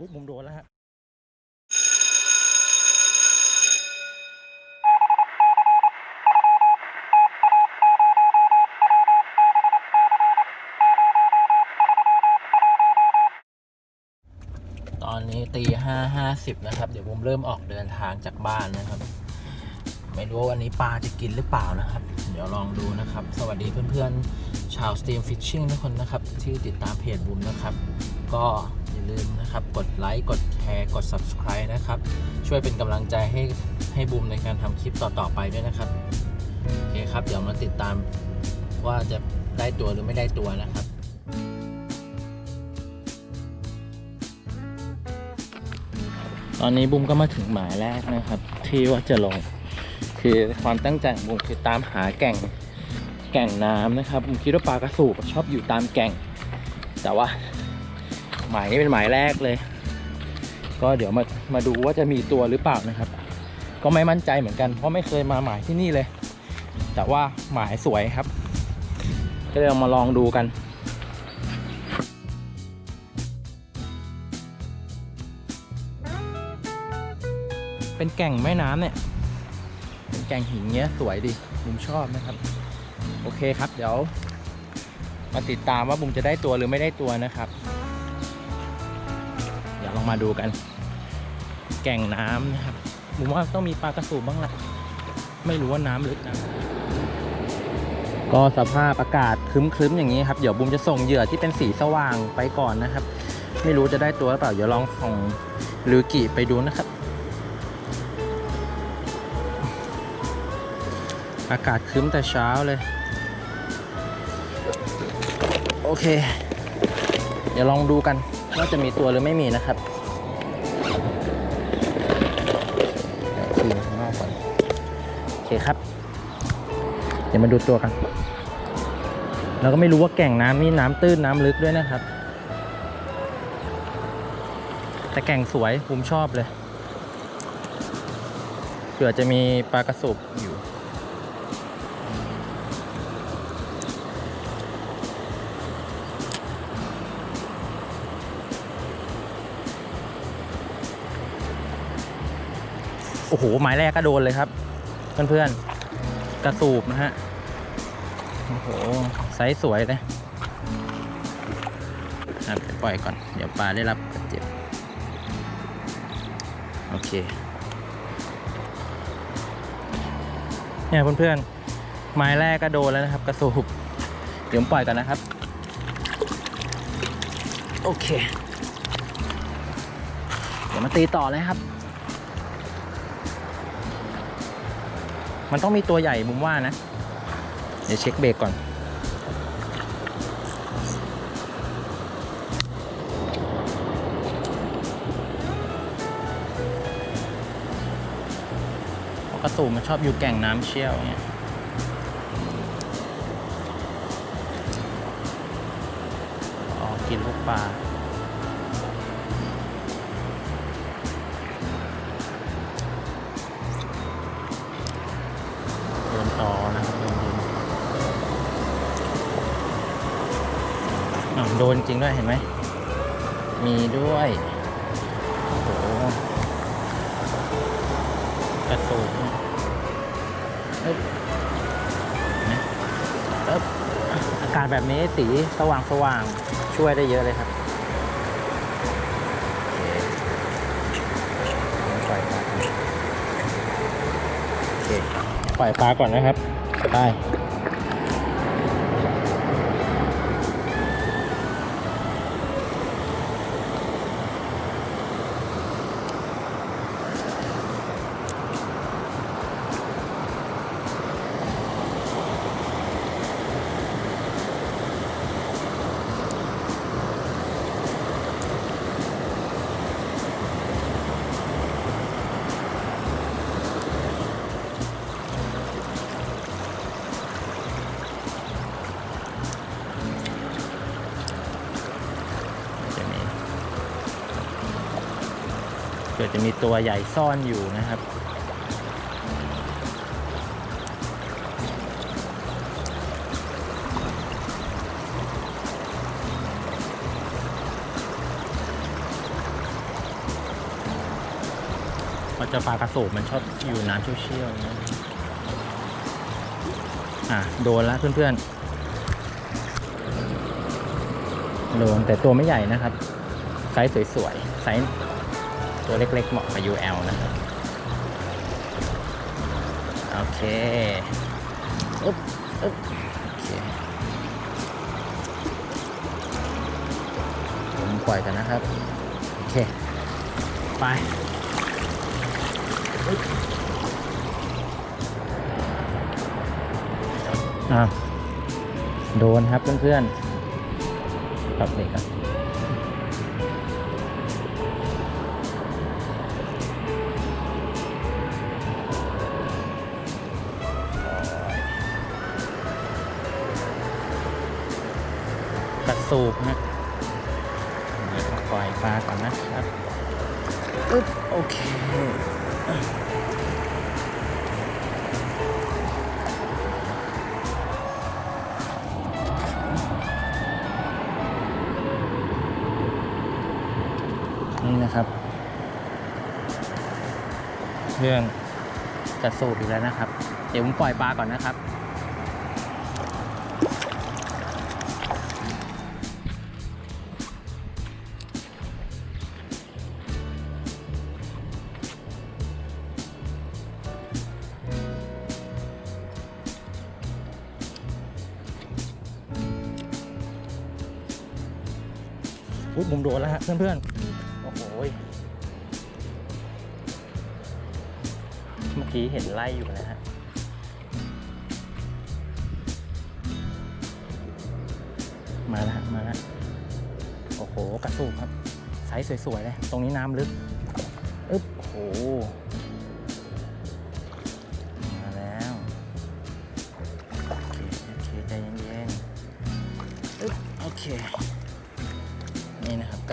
อุ๊ยมุมโดนแล้วฮะตอนนี้ตีห้าห้าสิบนะครับ เดี๋ยวผมเริ่มออกเดินทางจากบ้านนะครับ ไม่รู้ว่าวันนี้ปลาจะกินหรือเปล่านะครับ เดี๋ยวลองดูนะครับ สวัสดีเพื่อนๆ ชาว Steam Fishing ทุกคนนะครับ ที่ติดตามเพจบุมนะครับ ก็ อย่าลืมนะครับ กดไลค์กดแชร์กด Subscribe นะครับ ช่วยเป็นกำลังใจให้ให้บูมในการทำคลิปต่อๆไปด้วยนะครับโอเคครับ เดี๋ยวมาติดตามว่าจะได้ตัวหรือไม่ได้ตัวนะครับตอนนี้บุมก็มาถึงหมายแรกนะครับ ที่ว่าจะลง คือความตั้งใจของบุมคือตามหาแก่งแก่งน้ำนะครับบุมคิดว่าปลากระสูบชอบอยู่ตามแก่ง แต่ว่า หมายนี้เป็นหมายแรกเลย ก็เดี๋ยวมามาดูว่าจะมีตัวหรือเปล่านะครับ ก็ไม่มั่นใจเหมือนกัน เพราะไม่เคยมาหมายที่นี่เลย แต่ว่าหมายสวยครับ ก็เลยเอามาลองดูกันเป็นแก่งแม่น้ำเนี่ย เป็นแก่งหินเงี้ยสวยดีบุมชอบนะครับ โอเคครับ เดี๋ยว มาติดตามว่าบุมจะได้ตัวหรือไม่ได้ตัวนะครับ องมาดูกัน แก่งน้ำนะครับบุมว่าต้องมีปลากระสูบบ้างแหละไม่รู้ว่าน้ำลึกนะก็สภาพอากาศครึ้มๆอย่างนี้ครับ เดี๋ยวบุมจะส่งเหยื่อที่เป็นสีสว่างไปก่อนนะครับ ไม่รู้จะได้ตัวหรือเปล่า เดี๋ยวลองส่งลูกิไปดูนะครับ อากาศครึ้มแต่เช้าเลย โอเค เดี๋ยวลองดูกันว่าจะมีตัวหรือไม่มีนะครับ เคครับ เดี๋ยวมาดูตัวกัน เราก็ไม่รู้ว่าแก่งน้ำนี่น้ำตื้นน้ำลึกด้วยนะครับ แต่แก่งสวยผมชอบเลยเผื่อจะมีปลากระสุบอยู่โอ้โห หมายแรกก็โดนเลยครับ เพื่อนๆ กระสูบนะฮะ โอ้โหไซส์สวยเลยอะปล่อยก่อน เดี๋ยวปลาได้รับบาดเจ็บ โอเค เนี่ยเพื่อนๆ ไม้แรกก็โดนแล้วนะครับ กระสูบ เดี๋ยวปล่อยก่อนนะครับ โอเค เดี๋ยวมาตีต่อเลยครับ มันต้องมีตัวใหญ่มุมว่านะ เดี๋ยวเช็คเบรกก่อน กระสูมันชอบอยู่แก่งน้ำเชี่ยวเงี้ยอ๋อกินลูกปลา โดนจริงด้วยเห็นไหม มีด้วยโอ้โหกระตูกเนี่ยเอ๊บนไหมเอ๊บอากาศแบบนี้สีสว่างสว่างช่วยได้เยอะเลยครับเคปล่อยปลาเคปล่อยปลาก่อนนะครับ ไป เกิดจะมีตัวใหญ่ซ่อนอยู่นะครับโเจ้าปลากระสูบมันชอบอยู่น้ำเชี่ยวๆอย่างเงี้ยอะ โดนแล้วเพื่อนๆ โดนแต่ตัวไม่ใหญ่นะครับ ไซส์สวยๆ ไซส์ ตัวเล็กๆ เหมาะกับ UL นะครับโอเคอึ๊บอึ๊บโอเคผมปล่อยกันนะครับ โอเค ไปอะโดนครับเพื่อนๆครับเด็กครับ สูบนะเดี๋ยวปล่อยปลาก่อนนะครับอึ๊บโอเคนี่นะครับ เรื่องกระสูบอีกแล้วนะครับ เดี๋ยวผมปล่อยปลาก่อนนะครับ อุ๊ยผมโดนแล้วฮะเพื่อนๆ โอ้โหยเมื่อกี้เห็นไล่อยู่นะฮะมาแล้วฮะมาแล้วโอ้โห กระสูบครับไซส์สวยๆเลย ตรงนี้น้ำลึก อึ๊บโอ้โห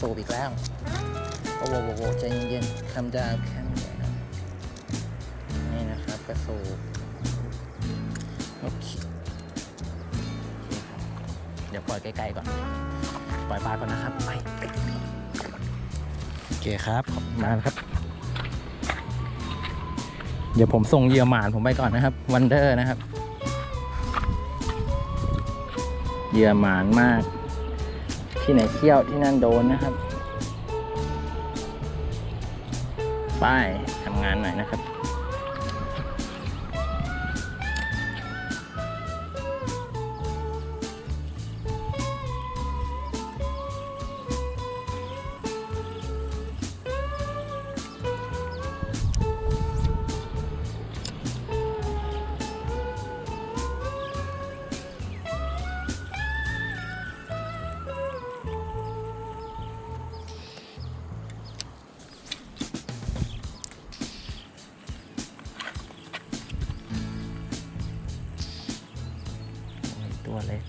สูบอีกแล้ว โอ้โหโหใจเย็นๆคำดาวแค่นี้นะนี่นะครับกระสูบโอเคเดี๋ยวปล่อยไกลๆก่อน ปล่อยปลาก่อนนะครับ ไป โอเคครับ มาครับ เดี๋ยวผมส่งเยื่อหมานผมไปก่อนนะครับ วันเดอร์นะครับ เยื่อหมานมาก ที่ไหนเที่ยวที่นั่นโดนนะครับ ไปทำงานหน่อยนะครับ ตัวเล็ก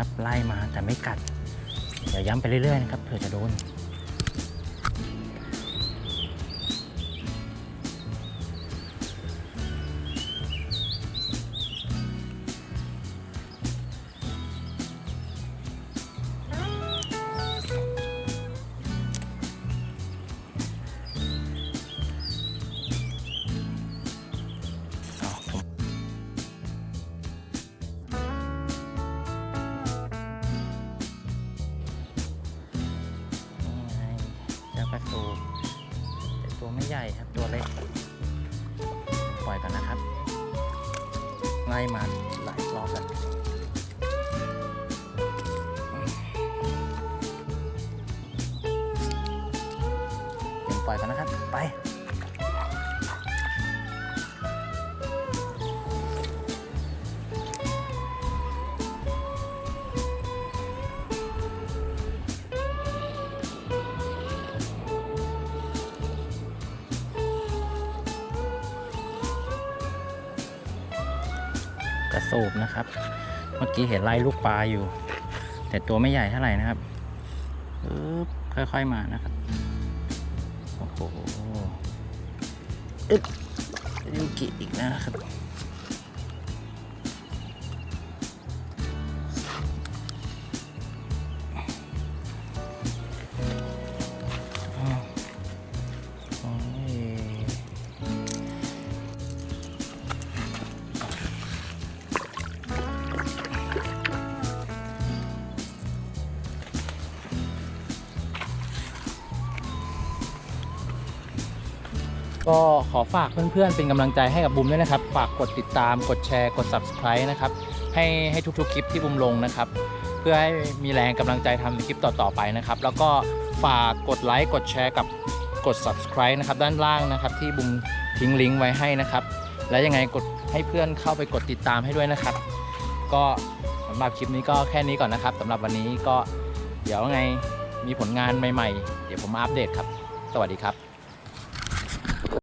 นะครับไล่มาแต่ไม่กัดเดี๋ยวย้ำไปเรื่อยๆนะครับเผื่อจะโดน ใหญ่ครับตัวเล็ก ปล่อยกันนะครับ ไล่มาหลายรอบแล้วเดี๋ยวปล่อยกันนะครับ ไป สูบนะครับ เมื่อกี้เห็นไล่ลูกปลาอยู่ แต่ตัวไม่ใหญ่เท่าไหร่นะครับค่อยๆมานะครับ โอ้โหอึ๊บยูกิอีกนะครับ ก็ขอฝากเพื่อนๆ เป็นกำลังใจให้กับบุมด้วยนะครับ ฝากกดติดตาม กดแชร์ กด subscribe นะครับ ให้ให้ทุกๆ คลิปที่บุมลงนะครับ เพื่อให้มีแรงกำลังใจทำในคลิปต่อๆไปนะครับ แล้วก็ฝากกดไลค์ กดแชร์กับกด subscribe นะครับด้านล่างนะครับ ที่บุมทิ้งลิงก์ไว้ให้นะครับ และยังไงกดให้เพื่อนเข้าไปกดติดตามให้ด้วยนะครับ ก็สำหรับคลิปนี้ก็แค่นี้ก่อนนะครับสำหรับวันนี้ก็เดี๋ยวไงมีผลงานใหม่ ๆ เดี๋ยวผมมาอัปเดตครับ สวัสดีครับ